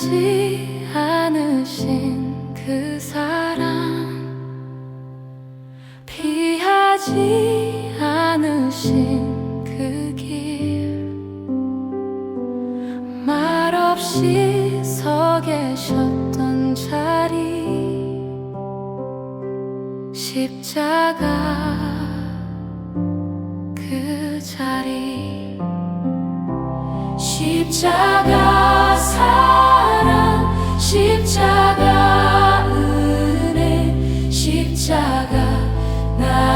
피하지 않으신 그 사랑. 피하지 않으신 그 길. 말없이 서 계셨던 자리. 십자가 그 자리. 십자가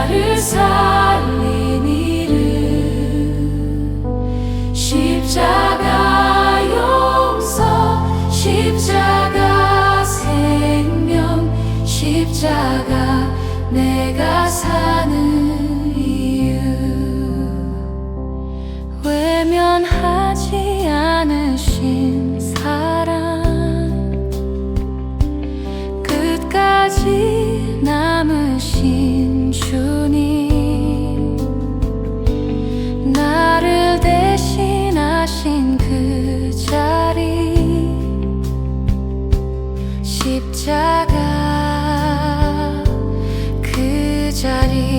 나를 살린 이름. 십자가 용서 십자가 생명 십자가 내가 사는 이유. 외면하지 않으신 사랑. 끝까지 자가 그 자리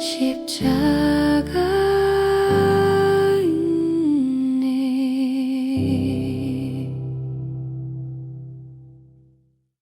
은혜 십자가